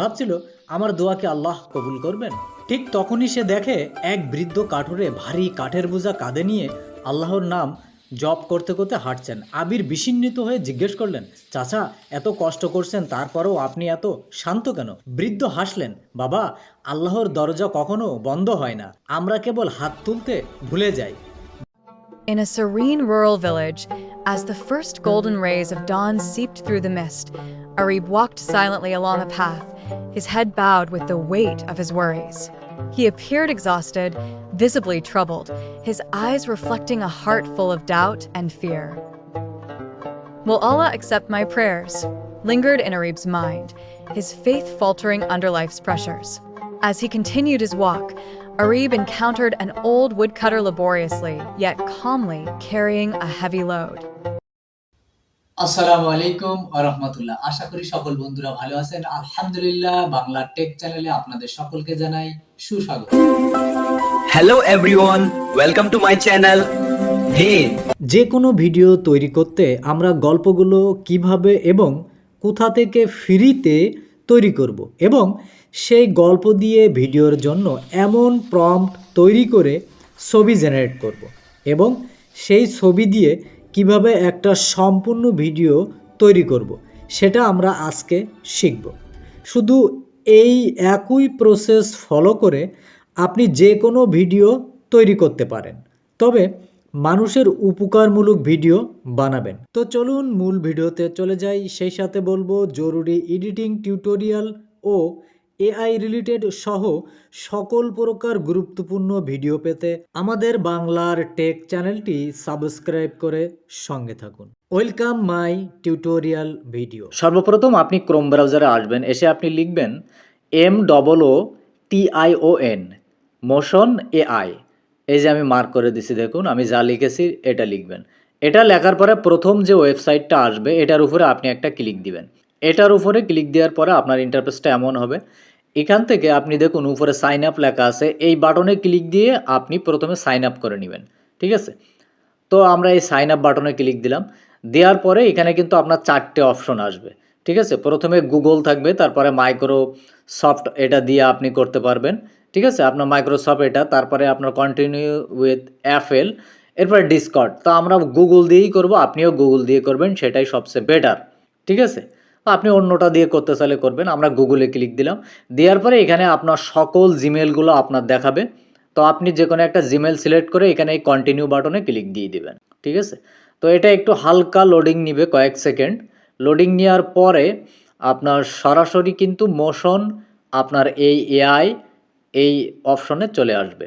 ভাবছিল আমার দোয়াকে আল্লাহ কবুল করবেন। ঠিক তখনই সে দেখে এক বৃদ্ধ কাঠুরে ভারী কাঠের বোঝা কাঁধে নিয়ে আল্লাহর নাম জপ করতে করতে হাঁটছেন। আবির বিস্মিত হয়ে জিজ্ঞেস করলেন চাচা এত কষ্ট করছেন তারপরেও আপনি এত শান্ত কেন? বৃদ্ধ হাসলেন বাবা আল্লাহর দরজা কখনো বন্ধ হয় না। আমরা কেবল হাত তুলতে ভুলে যাই। In a serene rural village, as the first golden rays of dawn seeped through the mist, Arib walked silently along a path, his head bowed with the weight of his worries. He appeared exhausted, visibly troubled, his eyes reflecting a heart full of doubt and fear. Will Allah accept my prayers? lingered in Arib's mind, his faith faltering under life's pressures. As he continued his walk, Arib encountered an old woodcutter laboriously, yet calmly, carrying a heavy load. আসসালামু আলাইকুম রহমতুল্লাহ। আশা করি সকল বন্ধুরা ভালো আছেন। আলহামদুলিল্লাহ Bangla take চ্যানেলে আপনাদের সকলকে জানাই সুস্বাগত। Hello everyone, welcome to my channel Hey, যে কোনো ভিডিও তৈরি করতে আমরা গল্পগুলো কীভাবে এবং কোথা থেকে ফ্রিতে তৈরি করব এবং সেই গল্প দিয়ে ভিডিওর জন্য এমন প্রম্পট তৈরি করে ছবি জেনারেট করব এবং সেই ছবি দিয়ে কীভাবে একটা সম্পূর্ণ ভিডিও তৈরি করব, সেটা আমরা আজকে শিখব। শুধু এই একই প্রসেস ফলো করে আপনি যে কোনো ভিডিও তৈরি করতে পারেন। তবে মানুষের উপকারমূলক ভিডিও বানাবেন। তো চলুন মূল ভিডিওতে চলে যাই। সেই সাথে বলব, জরুরি এডিটিং টিউটোরিয়াল ও এআই রিলেটেড সহ সকল প্রকার গুরুত্বপূর্ণ ভিডিও পেতে আমাদের বাংলার টেক চ্যানেলটি সাবস্ক্রাইব করে সঙ্গে থাকুন। ওয়েলকাম মাই টিউটোরিয়াল ভিডিও সর্বপ্রথম আপনি ক্রোম ব্রাউজারে আসবেন, এসে আপনি লিখবেন M double O T I O N motion AI এই যে আমি মার্ক করে দিছি, দেখুন, আমি যা লিখেছি, এটা লিখবেন। এটা লেখার পরে প্রথম যে ওয়েবসাইটটা আসবে, এটার উপরে আপনি একটা ক্লিক দিবেন। এটার উপরে ক্লিক দেওয়ার পরে আপনার ইন্টারফেসটা এমন হবে এখান থেকে আপনি দেখুন উপরে সাইন আপ লেখা আছে। এই বাটনে ক্লিক দিয়ে আপনি প্রথমে সাইন আপ করে নেবেন, ঠিক আছে? তো আমরা এই সাইন আপ বাটনে ক্লিক দিলাম। দেওয়ার পরে এখানে কিন্তু আপনার চারটে অপশন আসবে, ঠিক আছে? প্রথমে গুগল থাকবে, তারপরে মাইক্রোসফট এটা দিয়ে আপনি করতে পারবেন, ঠিক আছে? আপনার মাইক্রোসফট এটা, তারপরে আপনার কন্টিনিউ উইথ অ্যাপেল এরপরে ডিসকর্ড তো আমরা গুগল দিয়েই করব, আপনিও গুগল দিয়ে করবেন, সেটাই সবচেয়ে বেটার ঠিক আছে? আপনি অন্যটা দিয়ে করতে চাইলে করবেন। আমরা গুগলে ক্লিক দিলাম। দেওয়ার পরে এখানে আপনার সকল জিমেলগুলো আপনার দেখাবে। তো আপনি যে কোনো একটা জিমেল সিলেক্ট করে এখানে এই কন্টিনিউ বাটনে ক্লিক দিয়ে দিবেন। ঠিক আছে? তো এটা একটু হালকা লোডিং নিবে কয়েক সেকেন্ড লোডিং নেওয়ার পরে আপনার সরাসরি কিন্তু মোশন আপনার এই এআই এই অপশনে চলে আসবে।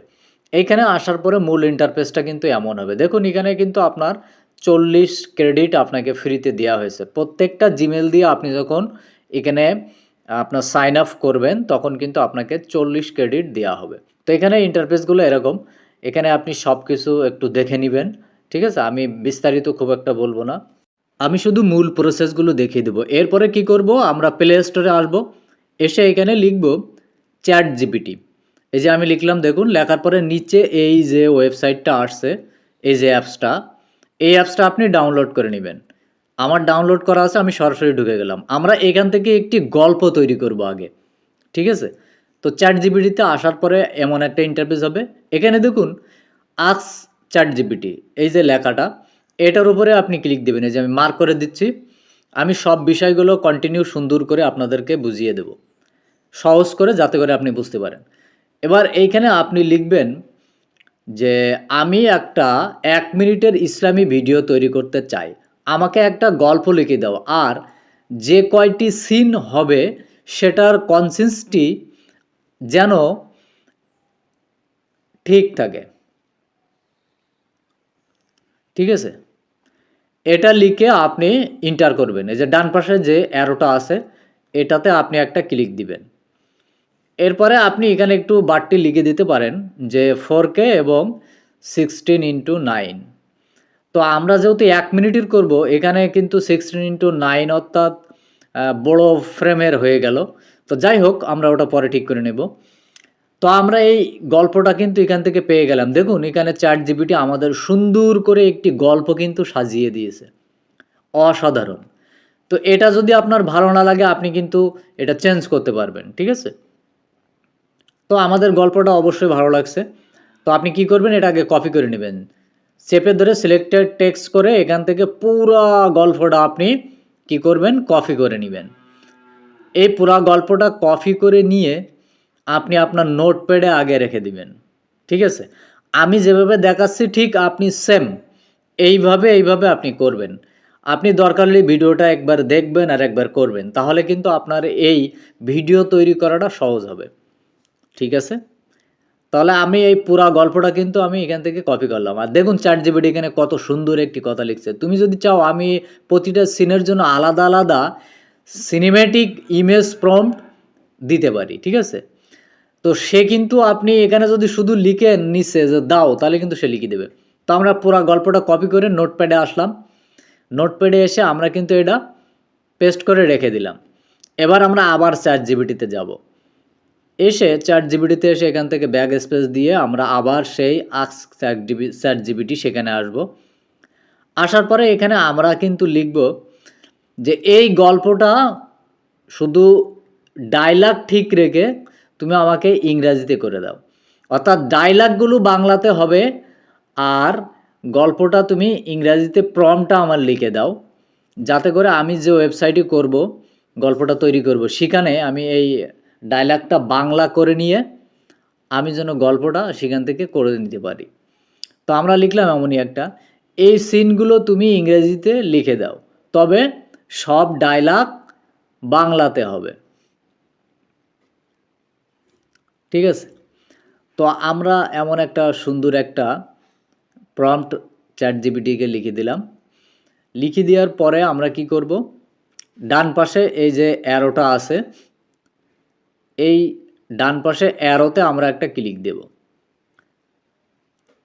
এইখানে আসার পরে মূল ইন্টারফেসটা কিন্তু এমন হবে। দেখুন, এখানে কিন্তু আপনার চল্লিশ ক্রেডিট আপনাকে ফ্রিতে দেওয়া হয়েছে। প্রত্যেকটা জিমেল দিয়ে আপনি যখন এখানে, আপনার সাইন আপ করবেন, তখন কিন্তু আপনাকে চল্লিশ ক্রেডিট দেওয়া হবে। তো এখানে ইন্টারফেসগুলো এরকম। এখানে আপনি সব কিছু একটু দেখে নেবেন, ঠিক আছে? আমি বিস্তারিত খুব একটা বলব না। আমি শুধু মূল প্রসেসগুলো দেখিয়ে দেবো। এরপরে কি করব? আমরা প্লে স্টোরে আসব। এসে এখানে লিখব চ্যাট জিপিটি এই যে আমি লিখলাম, দেখুন, লেখার পরে নিচে এই যে ওয়েবসাইটটা আসছে, এই যে অ্যাপসটা এই অ্যাপসটা আপনি ডাউনলোড করে নেবেন। আমার ডাউনলোড করা আছে, আমি সরাসরি ঢুকে গেলাম। আমরা এখান থেকে একটি গল্প তৈরি করব আগে। ঠিক আছে? তো চ্যাট জিবিটিতে আসার পরে এমন একটা ইন্টারফেস হবে। এখানে দেখুন, আক্স চ্যাট জিবিটি এই যে লেখাটা, এটার উপরে আপনি ক্লিক দেবেন। এই যে আমি মার্ক করে দিচ্ছি, আমি সব বিষয়গুলো কন্টিনিউ সুন্দর করে আপনাদেরকে বুঝিয়ে দেব। সহজ করে, যাতে করে আপনি বুঝতে পারেন। এবার এইখানে আপনি লিখবেন যে আমি একটা এক মিনিটের ইসলামী ভিডিও তৈরি করতে চাই। আমাকে একটা গল্প লিখে দাও। আর যে কয়টি সিন হবে সেটার কনসিস্টি যেন ঠিক থাকে। ঠিক আছে? এটা লিখে আপনি ইন্টার করবেন। এই যে ডান পাশে যে অ্যারোটা আছে, এটাতে আপনি একটা ক্লিক দিবেন। এরপরে আপনি এখানে একটু বারটি লিখে দিতে পারেন যে ফোর কে এবং সিক্সটিন ইন্টু নাইন তো আমরা যেহেতু এক মিনিটের করব, এখানে কিন্তু সিক্সটিন ইন্টু নাইন অর্থাৎ বড় ফ্রেমের হয়ে গেল। তো যাই হোক, আমরা ওটা পরে ঠিক করে নেব। তো আমরা এই গল্পটা কিন্তু এখান থেকে পেয়ে গেলাম। দেখুন, এখানে চার জিবিটি আমাদের সুন্দর করে একটি গল্প কিন্তু সাজিয়ে দিয়েছে। অসাধারণ। তো এটা যদি আপনার ভালো না লাগে, আপনি কিন্তু এটা চেঞ্জ করতে পারবেন, ঠিক আছে? তো আমাদের গল্পটা অবশ্যই ভালো লাগছে। তো আপনি কি করবেন, এটা আগে কপি করে নেবেন। চেপে ধরে সিলেক্টেড টেক্সট করে এখান থেকে পুরো গল্পটা আপনি কি করবেন কপি করে নেবেন। এই পুরা গল্পটা কপি করে নিয়ে আপনি আপনার নোটপ্যাডে আগে রেখে দিবেন। ঠিক আছে? আমি যেভাবে দেখাচ্ছি ঠিক আপনি সেম এইভাবে এইভাবে আপনি করবেন। আপনি দরকার হলে ভিডিওটা একবার দেখবেন আর একবার করবেন, তাহলে কিন্তু আপনার এই ভিডিও তৈরি করাটা সহজ হবে। ঠিক আছে? তাহলে আমি এই পুরা গল্পটা কিন্তু আমি এখান থেকে কপি করলাম। আর দেখুন চ্যাট জিবিটি এখানে কত সুন্দর একটি কথা লিখছে। তুমি যদি চাও আমি প্রতিটা সিনের জন্য আলাদা আলাদা সিনেমেটিক ইমেজ প্রম্পট দিতে পারি, ঠিক আছে? তো সে কিন্তু আপনি এখানে যদি শুধু লিখে নিচ্ছে যে দাও, তাহলে কিন্তু সে লিখে দেবে। তো আমরা পুরো গল্পটা কপি করে নোটপ্যাডে আসলাম। নোটপ্যাডে এসে আমরা কিন্তু এটা পেস্ট করে রেখে দিলাম। এবার আমরা আবার চ্যাট জিবিটিতে যাব। এসে চ্যাট জিবিটিতে এসে এখান থেকে ব্যাগ স্পেস দিয়ে আমরা আবার সেই আক্স চ্যাট জিবি চ্যাট জিবিটি সেখানে আসব। আসার পরে এখানে আমরা কিন্তু লিখব যে এই গল্পটা শুধু ডায়লগ ঠিক রেখে তুমি আমাকে ইংরাজিতে করে দাও। অর্থাৎ ডায়লগগুলো বাংলাতে হবে আর গল্পটা তুমি ইংরাজিতে প্রমটা আমার লিখে দাও। যাতে করে আমি যে ওয়েবসাইটে করব, গল্পটা তৈরি করব, সেখানে আমি এই ডায়লগটা বাংলা করে নিয়ে আমি যেন গল্পটা সেখান থেকে করে নিতে পারি। তো আমরা লিখলাম এমনই একটা, এই সিনগুলো তুমি ইংরেজিতে লিখে দাও, তবে সব ডায়লগ বাংলাতে হবে। ঠিক আছে? তো আমরা এমন একটা সুন্দর একটা প্রম্পট চ্যাট জিবিটিকে লিখে দিলাম। লিখে দেওয়ার পরে আমরা কি করব? ডান পাশে এই যে অ্যারোটা আছে এই ডান পাশে অ্যারোতে আমরা একটা ক্লিক দেব।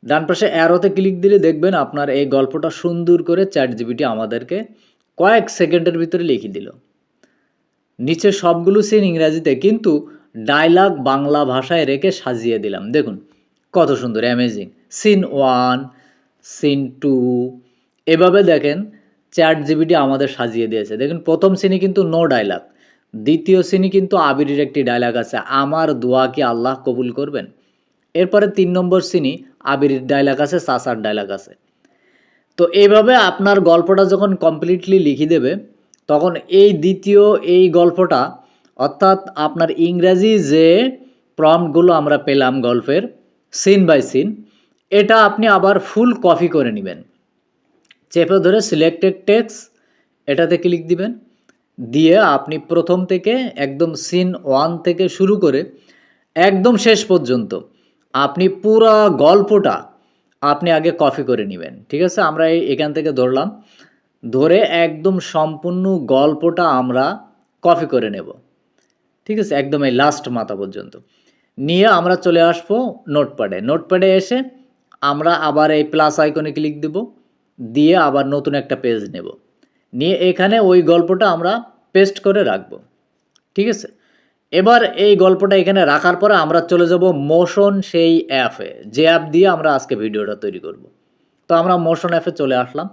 ডান পাশে অ্যারোতে ক্লিক দিলে দেখবেন আপনার এই গল্পটা সুন্দর করে চ্যাট জিবিটি আমাদেরকে কয়েক সেকেন্ডের ভিতরে লিখে দিল। নিচে সবগুলো সিন ইংরাজিতে কিন্তু ডায়লগ বাংলা ভাষায় রেখে সাজিয়ে দিলাম। দেখুন, কত সুন্দর amazing scene one scene two এভাবে দেখেন চ্যাট জিবিটি আমাদের সাজিয়ে দিয়েছে। দেখুন, প্রথম সিনে কিন্তু নো ডায়লগ দ্বিতীয় শ্রেণি কিন্তু আবিরের একটি ডায়লগ আছে, আমার দোয়া কি আল্লাহ কবুল করবেন? এরপরে তিন নম্বর শ্রেণি আবিরের ডায়লগ আছে, সাসার ডায়লগ আছে। তো এইভাবে আপনার গল্পটা যখন কমপ্লিটলি লিখে দেবে, তখন এই দ্বিতীয় এই গল্পটা, অর্থাৎ আপনার ইংরাজি যে প্রম্পটগুলো আমরা পেলাম গল্পের সিন বাই সিন এটা আপনি আবার ফুল কপি করে নেবেন। চেপে ধরে সিলেক্টেড টেক্স এটাতে ক্লিক দিবেন। দিয়ে আপনি প্রথম থেকে একদম সিন ওয়ান থেকে শুরু করে একদম শেষ পর্যন্ত আপনি পুরো গল্পটা আপনি আগে কপি করে নেবেন। ঠিক আছে? আমরা এখান থেকে ধরলাম। ধরে একদম সম্পূর্ণ গল্পটা আমরা কপি করে নেব। ঠিক আছে? একদম এই লাস্ট মাথা পর্যন্ত। নিয়ে আমরা চলে আসব নোটপ্যাডে নোটপ্যাডে এসে আমরা আবার এই প্লাস আইকনে ক্লিক দেব। দিয়ে আবার নতুন একটা পেজ নেব। নিয়ে এখানে ওই গল্পটা আমরা পেস্ট করে রাখব। ঠিক আছে? এবার এই গল্পটা এখানে রাখার পরে আমরা চলে যাব মোশন সেই অ্যাপে যে অ্যাপ দিয়ে আমরা আজকে ভিডিওটা তৈরি করব। তো আমরা মোশন অ্যাপে চলে আসলাম।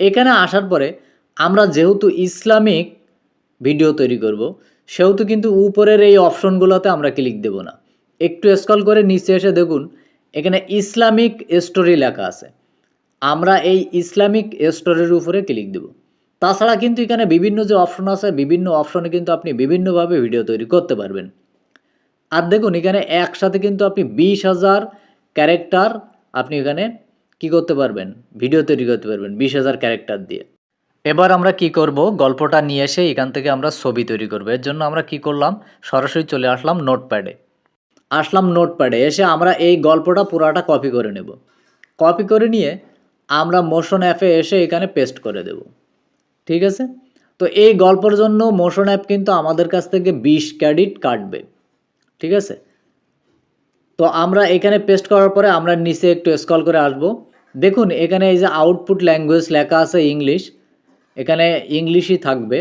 এখানে আসার পরে আমরা যেহেতু ইসলামিক ভিডিও তৈরি করব, সেহেতু কিন্তু উপরের এই অপশনগুলোতে আমরা ক্লিক দেব না। একটু স্ক্রল করে নিচে এসে দেখুন, এখানে ইসলামিক স্টোরি লেখা আছে। আমরা এই ইসলামিক স্টোরির উপরে ক্লিক দেব। তাছাড়া কিন্তু এখানে বিভিন্ন যে অপশন আছে, বিভিন্ন অপশনে কিন্তু আপনি বিভিন্নভাবে ভিডিও তৈরি করতে পারবেন। আর দেখুন, এখানে একসাথে কিন্তু আপনি বিশ হাজার ক্যারেক্টার আপনি এখানে কি করতে পারবেন? ভিডিও তৈরি করতে পারবেন, বিশ হাজার ক্যারেক্টার দিয়ে। এবার আমরা কি করব? গল্পটা নিয়ে এসে এখান থেকে আমরা ছবি তৈরি করব। এর জন্য আমরা কি করলাম? সরাসরি চলে আসলাম নোটপ্যাডে আসলাম নোটপ্যাডে এসে আমরা এই গল্পটা পুরাটা কপি করে নেব। কপি করে নিয়ে আমরা মোশন অ্যাপে এসে এখানে পেস্ট করে দেব। ঠিক আছে? তো এই গল্পের জন্য মোশন অ্যাপ কিন্তু আমাদের কাছ থেকে বিশ ক্রেডিট কাটবে। ঠিক আছে? তো আমরা এখানে পেস্ট করার পরে আমরা নিচে একটু স্ক্রল করে আসব। দেখুন, এখানে এই যে আউটপুট ল্যাঙ্গুয়েজ লেখা আছে ইংলিশ এখানে ইংলিশই থাকবে,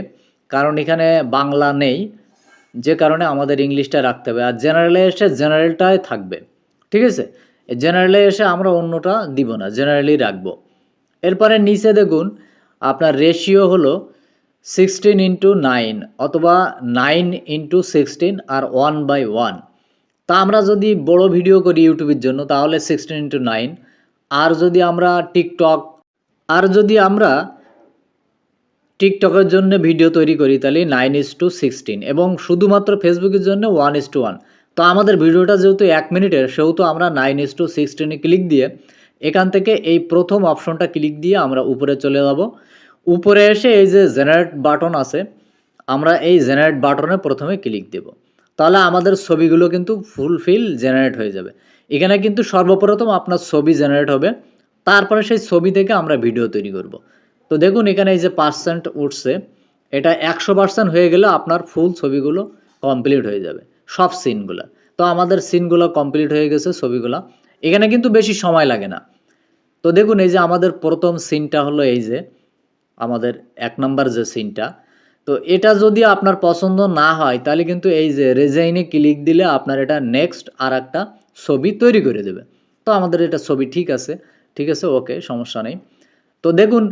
কারণ এখানে বাংলা নেই, যে কারণে আমাদের ইংলিশটা রাখতে হবে, আর জেনারেলে এসে জেনারেলটাই থাকবে। ঠিক আছে? জেনারেলে এসে আমরা অন্যটা দিব না জেনারেলি রাখব। এরপরে নিচে দেখুন আপনার রেশিও হলো সিক্সটিন ইন্টু নাইন অথবা নাইন ইন্টু সিক্সটিন আর ওয়ান বাই ওয়ান তা আমরা যদি বড় ভিডিও করি ইউটিউবের জন্য, তাহলে সিক্সটিন ইন্টু নাইন আর যদি আমরা টিকটক আর যদি আমরা টিকটকের জন্য ভিডিও তৈরি করি, তাহলে নাইন ইস টু সিক্সটিন এবং শুধুমাত্র ফেসবুকের জন্য ওয়ান ইস টু ওয়ান তো আমাদের ভিডিওটা যেহেতু এক মিনিটের সেহেতু আমরা নাইন ইস টু সিক্সটিনে ক্লিক দিয়ে এখান থেকে এই প্রথম অপশনটা ক্লিক দিয়ে আমরা উপরে চলে যাব। উপরে এসে এই যে জেনারেট বাটন আছে, আমরা এই জেনারেট বাটনে প্রথমে ক্লিক দেব। তাহলে আমাদের ছবিগুলো কিন্তু ফুলফিল জেনারেট হয়ে যাবে। এখানে কিন্তু সর্বপ্রথম আপনার ছবি জেনারেট হবে, তারপরে সেই ছবি থেকে আমরা ভিডিও তৈরি করব। তো দেখুন, এখানে এই যে পার্সেন্ট উঠছে, এটা একশো পার্সেন্ট হয়ে গেলে আপনার ফুল ছবিগুলো কমপ্লিট হয়ে যাবে, সব সিনগুলো তো আমাদের সিনগুলো কমপ্লিট হয়ে গেছে ছবিগুলো। এখানে কিন্তু বেশি সময় লাগে না। তো দেখুন, এই যে আমাদের প্রথম সিনটা হলো এই যে, আমাদের এক নম্বর যে সিনটা, তো এটা যদি আপনার পছন্দ না হয়, তাহলে কিন্তু এই যে রেজাইনে ক্লিক দিলে আপনার এটা নেক্সট আর একটা ছবি তৈরি করে দেবে। তো আমাদের এটা ছবি ঠিক আছে ঠিক আছে ওকে সমস্যা নেই। তো দেখুন,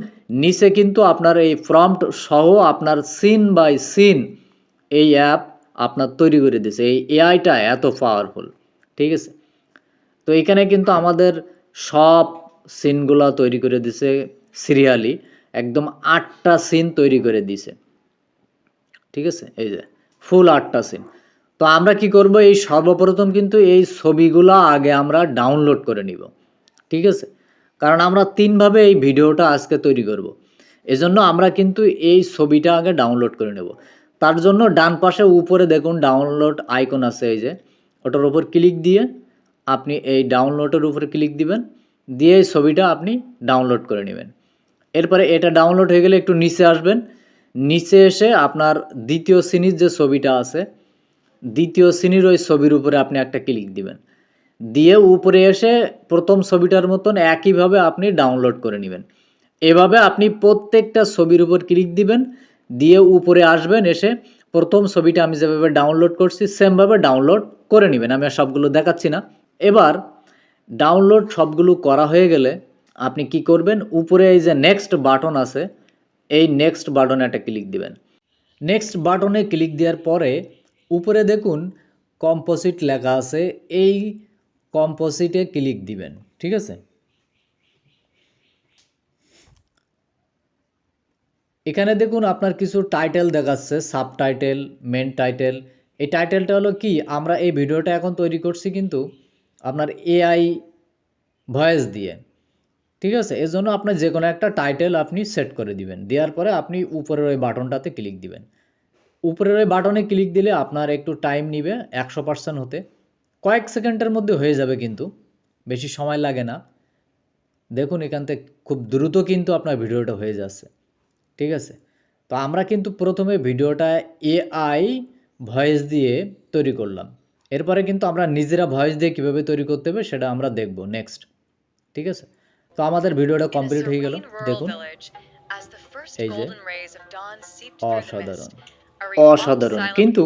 নিচে কিন্তু আপনার এই প্রম্পট সহ আপনার সিন বাই সিন এই অ্যাপ আপনার তৈরি করে দিয়েছে। এই এআইটা এত পাওয়ারফুল ঠিক আছে? তো এখানে কিন্তু আমাদের সব সিনগুলো তৈরি করে দিছে সিরিয়ালি। একদম আটটা সিন তৈরি করে দিছে। ঠিক আছে? এই যে, ফুল আটটা সিন। তো আমরা কি করব? এই সর্বপ্রথম কিন্তু এই ছবিগুলো আগে আমরা ডাউনলোড করে নিব। ঠিক আছে? কারণ আমরা তিনভাবে এই ভিডিওটা আজকে তৈরি করব। এজন্য আমরা কিন্তু এই ছবিটা আগে ডাউনলোড করে নেব। তার জন্য ডান পাশে উপরে দেখুন ডাউনলোড আইকন আছে এই যে। ওটার উপর ক্লিক দিয়ে আপনি এই ডাউনলোডের উপরে ক্লিক দিবেন, দিয়ে এই ছবিটা আপনি ডাউনলোড করে নেবেন। এরপরে এটা ডাউনলোড হয়ে গেলে একটু নিচে আসবেন। নিচে এসে আপনার দ্বিতীয় শ্রেণির যে ছবিটা আছে, দ্বিতীয় শ্রেণির ওই ছবির উপরে আপনি একটা ক্লিক দিবেন। দিয়ে উপরে এসে প্রথম ছবিটার মতন একইভাবে আপনি ডাউনলোড করে নেবেন। এভাবে আপনি প্রত্যেকটা ছবির উপর ক্লিক দিবেন, দিয়ে উপরে আসবেন এসে প্রথম ছবিটা আমি যেভাবে ডাউনলোড করছি সেমভাবে ডাউনলোড করে নেবেন। আমি আর সবগুলো দেখাচ্ছি না। এবার ডাউনলোড সবগুলো করা হয়ে গেলে আপনি কি করবেন? উপরে এই যে নেক্সট বাটন আছে, এই নেক্সট বাটনে একটা ক্লিক দিবেন। নেক্সট বাটনে ক্লিক দেওয়ার পরে উপরে দেখুন কম্পোজিট লেখা আছে, এই কম্পোজিটে ক্লিক দিবেন, ঠিক আছে? এখানে দেখুন আপনার কিছু টাইটেল দেখাচ্ছে সাব টাইটেল মেন টাইটেল এই টাইটেলটা হলো কি? আমরা এই ভিডিওটা এখন তৈরি করছি কিন্তু আপনার এআই ভয়েস দিয়ে, ঠিক আছে? এর জন্য আপনার যে কোনো একটা টাইটেল আপনি সেট করে দিবেন। দেওয়ার পরে আপনি উপরের ওই বাটনটাতে ক্লিক দিবেন। উপরের ওই বাটনে ক্লিক দিলে আপনার একটু টাইম নিবে, একশো পার্সেন্ট হতে। কয়েক সেকেন্ডের মধ্যে হয়ে যাবে কিন্তু, বেশি সময় লাগে না। দেখুন এখান থেকে খুব দ্রুত কিন্তু আপনার ভিডিওটা হয়ে যাচ্ছে, ঠিক আছে? তো আমরা কিন্তু প্রথমে ভিডিওটা এআই ভয়েস দিয়ে তৈরি করলাম। এরপরে কিন্তু আমরা নিজেরা ভয়েস দিয়ে কীভাবে তৈরি করতে হবে সেটা আমরা দেখব নেক্সট ঠিক আছে? তো আমাদের ভিডিওটা কমপ্লিট হয়ে গেল দেখুন। এই যে অসাধারণ অসাধারণ। কিন্তু.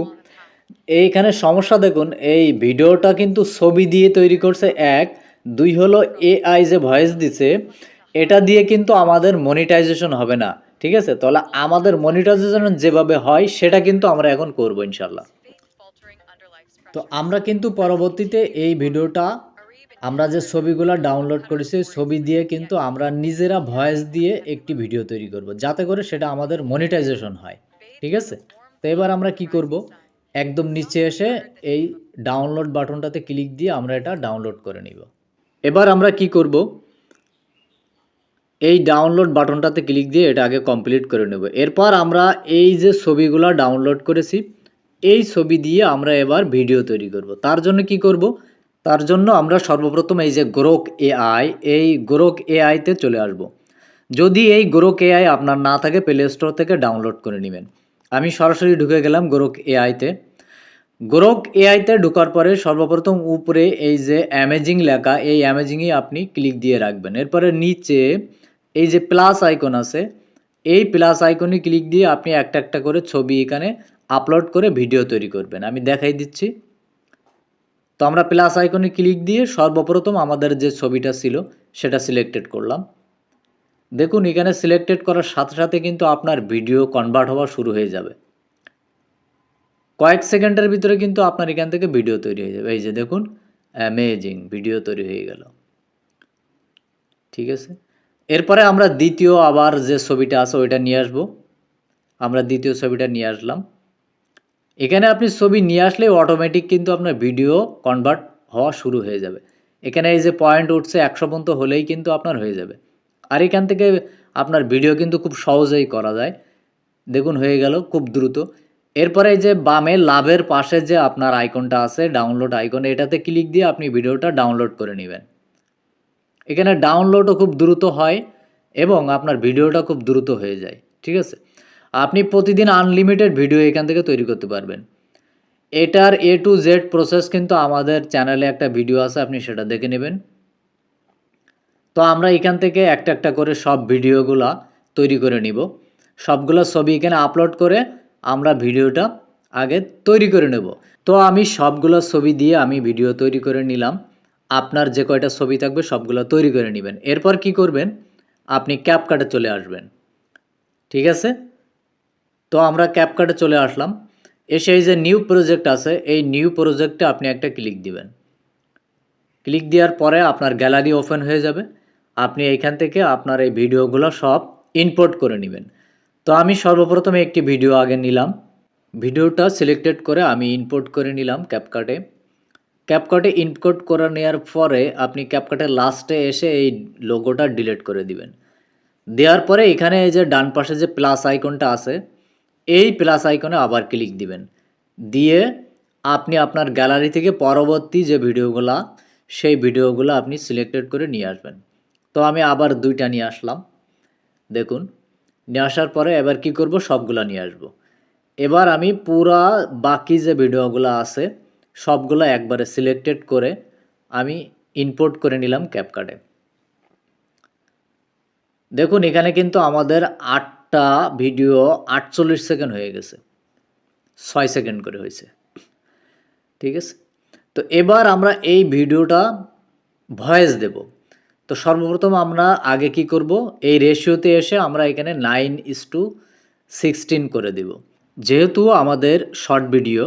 এইখানে সমস্যা দেখুন এই ভিডিওটা কিন্তু ছবি দিয়ে তৈরি করছে এক দুই হলো এআই যে ভয়েস দিছে এটা দিয়ে কিন্তু আমাদের মনিটাইজেশন হবে না ঠিক আছে? তাহলে আমাদের মনিটাইজেশন যেভাবে হয় সেটা কিন্তু আমরা এখন করব ইনশাল্লাহ। তো আমরা কিন্তু পরবর্তীতে এই ভিডিওটা আমরা যে ছবিগুলো ডাউনলোড করেছি, ছবি দিয়ে কিন্তু আমরা নিজেরা ভয়েস দিয়ে একটি ভিডিও তৈরি করব, যাতে করে সেটা আমাদের মনিটাইজেশন হয়, ঠিক আছে? তো এবার আমরা কি করব? একদম নিচে এসে এই ডাউনলোড বাটনটাতে ক্লিক দিয়ে আমরা এটা ডাউনলোড করে নিব। এবার আমরা কি করব? এই ডাউনলোড বাটনটাতে ক্লিক দিয়ে এটা আগে কমপ্লিট করে নেব। এরপর আমরা এই যে ছবিগুলো ডাউনলোড করেছি এই ছবি দিয়ে আমরা এবার ভিডিও তৈরি করব। তার জন্য কি করব? তার জন্য আমরা সর্বপ্রথম এই যে গ্রোক এআই এই গ্রোক এআইতে চলে আসব। যদি এই গ্রোক এআই আপনার না থাকে প্লে স্টোর থেকে ডাউনলোড করে নেবেন। আমি সরাসরি ঢুকে গেলাম গ্রোক এআইতে গ্রোক এআইতে ঢোকার পরে সর্বপ্রথম উপরে এই যে অ্যামেজিং লেখা, এই অ্যামেজিংয়ে আপনি ক্লিক দিয়ে রাখবেন। এরপরে নিচে এই যে প্লাস আইকন আছে, এই প্লাস আইকনে ক্লিক দিয়ে আপনি একটা একটা করে ছবি এখানে আপলোড করে ভিডিও তৈরি করবেন। আমি দেখাই দিচ্ছি। তো আমরা প্লাস আইকনে ক্লিক দিয়ে সর্বপ্রথম আমাদের যে ছবিটা ছিল, সেটা সিলেক্টেড করলাম। দেখুন, এখানে সিলেক্টেড করার সাথে সাথে কিন্তু আপনার ভিডিও কনভার্ট হওয়া শুরু হয়ে যাবে। কয়েক সেকেন্ডের ভিতরে কিন্তু আপনার এখান থেকে ভিডিও তৈরি হয়ে যাবে। এই যে দেখুন অ্যামেজিং ভিডিও তৈরি হয়ে গেল। ঠিক আছে? এরপরে আমরা দ্বিতীয় আবার যে ছবিটা আছে, ওইটা নিয়ে আসব। আমরা দ্বিতীয় ছবিটা নিয়ে আসলাম। এখানে আপনি ছবি নিয়ে আসলে অটোমেটিক কিন্তু আপনার ভিডিও কনভার্ট হওয়া শুরু হয়ে যাবে। এখানে এই যে পয়েন্ট উঠছে একশো পর্যন্ত হলেই কিন্তু আপনার হয়ে যাবে। আর এখান থেকে আপনার ভিডিও কিন্তু খুব সহজেই করা যায়। দেখুন, হয়ে গেল খুব দ্রুত। এরপরে যে বামে লাভের পাশে যে আপনার আইকনটা আছে ডাউনলোড আইকন এটাতে ক্লিক দিয়ে আপনি ভিডিওটা ডাউনলোড করে নেবেন। এখানে ডাউনলোডও খুব দ্রুত হয় এবং আপনার ভিডিওটা খুব দ্রুত হয়ে যায়, ঠিক আছে? আপনি প্রতিদিন আনলিমিটেড ভিডিও এখান থেকে তৈরি করতে পারবেন। এটার এ টু জেড প্রসেস কিন্তু আমাদের চ্যানেলে একটা ভিডিও আছে, আপনি সেটা দেখে নেবেন। তো আমরা এখান থেকে একটা একটা করে সব ভিডিওগুলা তৈরি করে নিব। সবগুলো ছবি এখানে আপলোড করে আমরা ভিডিওটা আগে তৈরি করে নেব। তো আমি সবগুলো ছবি দিয়ে আমি ভিডিও তৈরি করে নিলাম। আপনার যে কয়টা ছবি থাকবে সবগুলো তৈরি করে নেবেন। এরপর কি করবেন? আপনি ক্যাপকাটে চলে আসবেন। ঠিক আছে? তো আমরা ক্যাপকাটে চলে আসলাম। এসে এই যে নিউ প্রজেক্ট আছে, এই নিউ প্রজেক্টে আপনি একটা ক্লিক দিবেন। ক্লিক দেওয়ার পরে আপনার গ্যালারি ওপেন হয়ে যাবে। আপনি এইখান থেকে আপনার এই ভিডিওগুলো সব ইনপোর্ট করে নেবেন। তো আমি সর্বপ্রথমে একটি ভিডিও আগে নিলাম। ভিডিওটা সিলেক্টেড করে আমি ইনপোর্ট করে নিলাম ক্যাপকাটে ক্যাপকাটে ইনপোর্ট করে নেওয়ার পরে আপনি ক্যাপকাটের লাস্টে এসে এই লোগোটা ডিলিট করে দিবেন। দেওয়ার পরে এখানে এই যে ডান পাশে যে প্লাস আইকনটা আছে এই প্লাস আইকনে আবার ক্লিক দিবেন। দিয়ে আপনি আপনার গ্যালারি থেকে পরবর্তী যে ভিডিওগুলা, সেই ভিডিওগুলো আপনি সিলেক্টেড করে নিয়ে আসবেন। তো আমি আবার দুইটা নিয়ে আসলাম। দেখুন, নিয়ে আসার পরে এবার কি করব? সবগুলা নিয়ে আসব। এবার আমি পুরা বাকি যে ভিডিওগুলো আছে, সবগুলো একবারে সিলেক্টেড করে আমি ইনপোর্ট করে নিলাম ক্যাপকাটে দেখুন, এখানে কিন্তু আমাদের আটটা ভিডিও আটচল্লিশ সেকেন্ড হয়ে গেছে। ছয় সেকেন্ড করে হয়েছে। ঠিক আছে? তো এবার আমরা এই ভিডিওটা ভয়েস দেব। তো সর্বপ্রথম আমরা আগে কি করব? এই রেশিওতে এসে আমরা এখানে নাইন ইস টু সিক্সটিন করে দেব। যেহেতু আমাদের শর্ট ভিডিও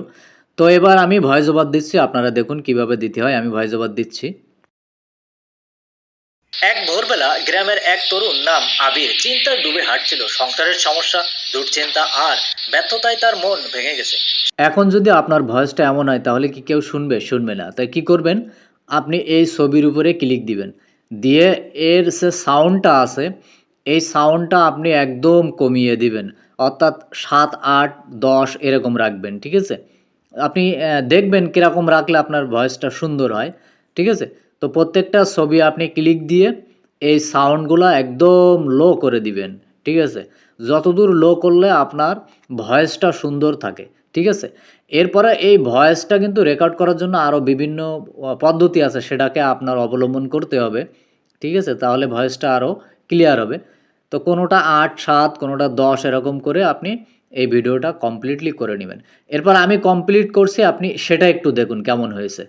তো এবার আমি ভয়েস ওভার দিচ্ছি। আপনারা দেখুন কীভাবে দিতে হয়। আমি ভয়েস ওভার দিচ্ছি। এক ভোরবেলা গ্রামের এক তরুণ নাম আবির। চিন্তায় ডুবে হাঁটছিল। সংসারের সমস্যা, দুশ্চিন্তা আর ব্যর্থতায় তার মন ভেঙে গেছে। এখন যদি আপনার ভয়েসটা এমন হয়, তাহলে কি কেউ শুনবে? শুনবে না। তাই কি করবেন? আপনি এই ছবির উপরে ক্লিক দিবেন। দিয়ে এর যে সাউন্ডটা আছে, এই সাউন্ডটা আপনি একদম কমিয়ে দিবেন। অর্থাৎ সাত, আট, দশ এরকম রাখবেন, ঠিক আছে? আপনি দেখবেন কীরকম রাখলে আপনার ভয়েসটা সুন্দর হয়, ঠিক আছে? তো প্রত্যেকটা ছবি আপনি ক্লিক দিয়ে এই সাউন্ডগুলো একদম লো করে দিবেন, ঠিক আছে? যতদূর লো করলে আপনার ভয়েসটা সুন্দর থাকে, ঠিক আছে? এরপরে এই ভয়েসটা কিন্তু রেকর্ড করার জন্য আরও বিভিন্ন পদ্ধতি আছে সেটাকে আপনার অবলম্বন করতে হবে, ঠিক আছে? তাহলে ভয়েসটা আরও ক্লিয়ার হবে। তো কোনোটা আট, সাত, কোনোটা দশ এরকম করে আপনি এই ভিডিওটা কমপ্লিটলি করে নেবেন। এরপর আমি কমপ্লিট করছি, আপনি সেটা একটু দেখুন কেমন হয়েছে।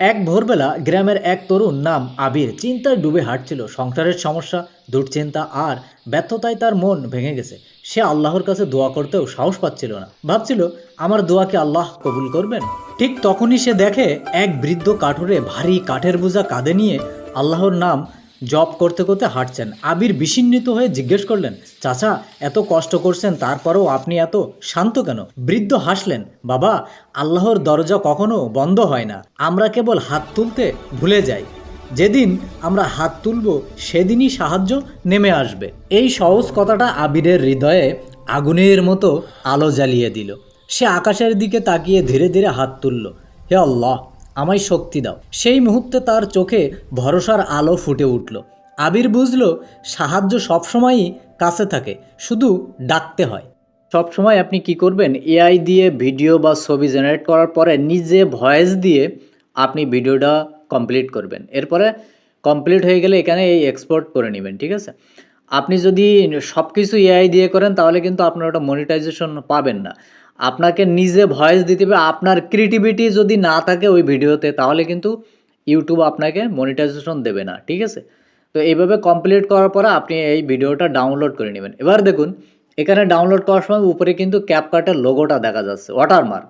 এক ভোরবেলা গ্রামের এক তরুণ নাম আবির চিন্তায় ডুবে হাঁটছিল। সংসারের সমস্যা, দুশ্চিন্তা আর ব্যর্থতায় তার মন ভেঙে গেছে। সে আল্লাহর কাছে দোয়া করতেও সাহস পাচ্ছিল না। ভাবছিল, আমার দোয়াকে আল্লাহ কবুল করবেন? ঠিক তখনই সে দেখে এক বৃদ্ধ কাঠুরে ভারী কাঠের বোঝা কাঁধে নিয়ে আল্লাহর নাম জব করতে করতে হাঁটছেন। আবির বিস্মিত হয়ে জিজ্ঞেস করলেন, চাচা, এত কষ্ট করছেন, তারপরেও আপনি এত শান্ত কেন? বৃদ্ধ হাসলেন, বাবা, আল্লাহর দরজা কখনো বন্ধ হয় না। আমরা কেবল হাত তুলতে ভুলে যাই। যেদিন আমরা হাত তুলব, সেদিনই সাহায্য নেমে আসবে। এই সহজ কথাটা আবিরের হৃদয়ে আগুনের মতো আলো জ্বালিয়ে দিল। সে আকাশের দিকে তাকিয়ে ধীরে ধীরে হাত তুলল। হে আল্লাহ! আমায় শক্তি দাও। সেই মুহূর্তে তার চোখে ভরসার আলো ফুটে উঠল। আবির বুঝল, সাহায্য সবসময়ই কাছে থাকে, শুধু ডাকতে হয়। সব সময় আপনি কি করবেন? এআই দিয়ে ভিডিও বা ছবি জেনারেট করার পরে নিজে ভয়েস দিয়ে আপনি ভিডিওটা কমপ্লিট করবেন। এরপরে কমপ্লিট হয়ে গেলে এখানে এই এক্সপোর্ট করে নেবেন, ঠিক আছে? আপনি যদি সব কিছু এআই দিয়ে করেন, তাহলে কিন্তু আপনার ওটা মনিটাইজেশন পাবেন না। আপনাকে নিজে ভয়েস দিতে হবে। আপনার ক্রিয়েটিভিটি যদি না থাকে ওই ভিডিওতে, তাহলে কিন্তু ইউটিউব আপনাকে মনিটাইজেশন দেবে না, ঠিক আছে? তো এইভাবে কমপ্লিট করার পরে আপনি এই ভিডিওটা ডাউনলোড করে নেবেন। এবার দেখুন, এখানে ডাউনলোড করার সময় উপরে কিন্তু ক্যাপকাটের লোগোটা দেখা যাচ্ছে ওয়াটারমার্ক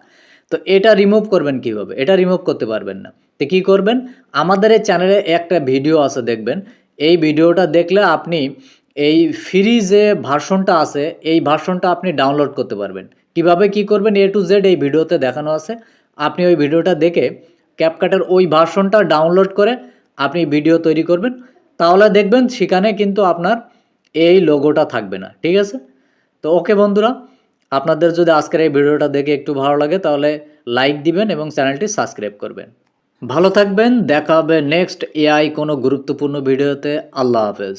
তো এটা রিমুভ করবেন কীভাবে? এটা রিমুভ করতে পারবেন না। তো কী করবেন? আমাদের এই চ্যানেলে একটা ভিডিও আছে, দেখবেন? এই ভিডিওটা দেখলে আপনি এই ফ্রি যে ভার্সনটা আছে, এই ভার্সনটা আপনি ডাউনলোড করতে পারবেন। কীভাবে কি করবেন এ টু জেড এই ভিডিওতে দেখানো আছে। আপনি ওই ভিডিওটা দেখে ক্যাপকাটের ওই ভার্সনটা ডাউনলোড করে আপনি ভিডিও তৈরি করবেন। তাহলে দেখবেন সেখানে কিন্তু আপনার এই লোগোটা থাকবে না, ঠিক আছে? তো ওকে বন্ধুরা, আপনাদের যদি আজকের এই ভিডিওটা দেখে একটু ভালো লাগে, তাহলে লাইক দিবেন এবং চ্যানেলটি সাবস্ক্রাইব করবেন। ভালো থাকবেন, দেখা হবে নেক্সট এআই কোনো গুরুত্বপূর্ণ ভিডিওতে। আল্লাহ হাফেজ।